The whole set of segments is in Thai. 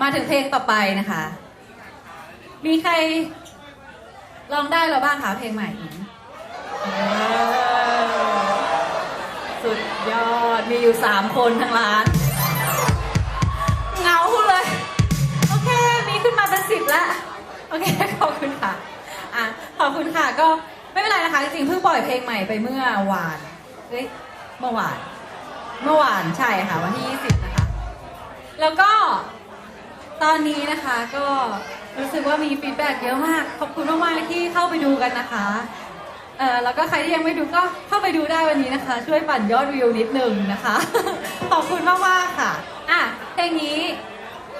มาถึงเพลงต่อไปนะคะ มีใครลองได้แล้วบ้างคะเพลงใหม่สุดยอด มีอยู่สามคนทั้งร้านเหงาเลย โอเค มีขึ้นมาเป็นสิบแล้ว โอเค ขอบคุณค่ะ อะ ขอบคุณค่ะ ก็ไม่เป็นไรนะคะ จริงๆเพิ่งปล่อยเพลงใหม่ไปเมื่อวาน เฮ้ย เมื่อวาน เมื่อวานใช่ค่ะ วันที่ 20 นะคะ แล้วก็ ตอนนี้นะคะก็รู้สึกว่ามีฟีดแบ็กเยอะมาก ขอบคุณมากๆที่เข้าไปดูกันนะคะเออแล้วก็ใครที่ยังไม่ดูก็เข้าไปดูได้วันนี้นะคะ ช่วยปั่นยอดวิวนิดนึงนะคะ ขอบคุณมากๆค่ะอะเพลงนี้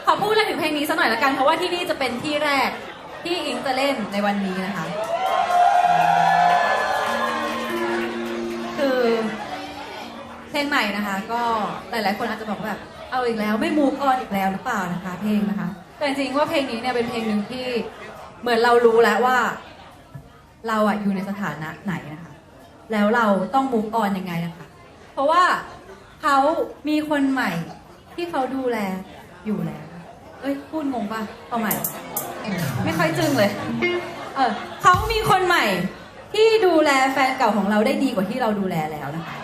ขอพูดเลยถึงเพลงนี้สักหน่อยละกัน เพราะว่าที่นี่จะเป็นที่แรกที่อิงจะเล่นในวันนี้นะคะ คือเพลงใหม่นะคะ ก็หลายๆคนอาจจะบอกว่าแบบ เอาอีกแล้วไม่มูฟออนอีกแล้วหรือเปล่านะคะ เพลงนะคะ แต่จริงๆว่าเพลงนี้เนี่ยเป็นเพลงหนึ่งที่เหมือนเรารู้แล้วว่า เราอะอยู่ในสถานะไหนนะคะ แล้วเราต้องมูฟออนยังไงนะคะ เพราะว่าเขามีคนใหม่ที่เขาดูแลอยู่แล้ว เอ้ยพูดงงป่ะเอาใหม่ ไม่ค่อยจึงเลย เออเขามีคนใหม่ที่ดูแลแฟนเก่าของเราได้ดีกว่าที่เราดูแลแล้วนะคะ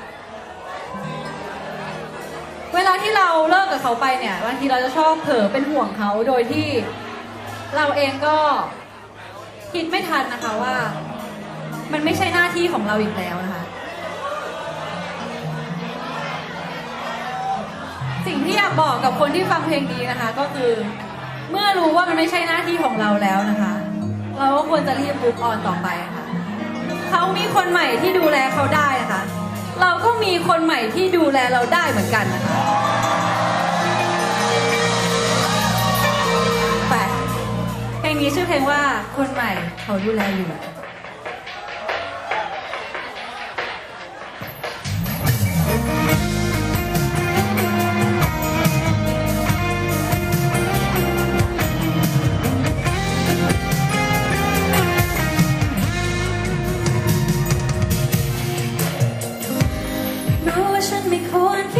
เวลาที่เราเลิกกับเขาไปเนี่ยบางทีเราจะชอบเผลอเป็นห่วงเขาโดยที่เราเองก็คิดไม่ทันนะคะว่า มันไม่ใช่หน้าที่ของเราอีกแล้วนะคะ สิ่งที่อยากบอกกับคนที่ฟังเพลงนี้นะคะ ก็คือเมื่อรู้ว่ามันไม่ใช่หน้าที่ของเราแล้วนะคะ เราก็ควรจะรีบ move on ต่อไปนะคะเขามีคนใหม่ที่ดูแลเขาได้นะคะ เราก็มีคนใหม่ที่ดูแลเราได้เหมือนกันนะคะแปเพลงนี้ชื่อเพลงว่าคนใหม่เขาดูแลอยู่ รู้ว่าฉั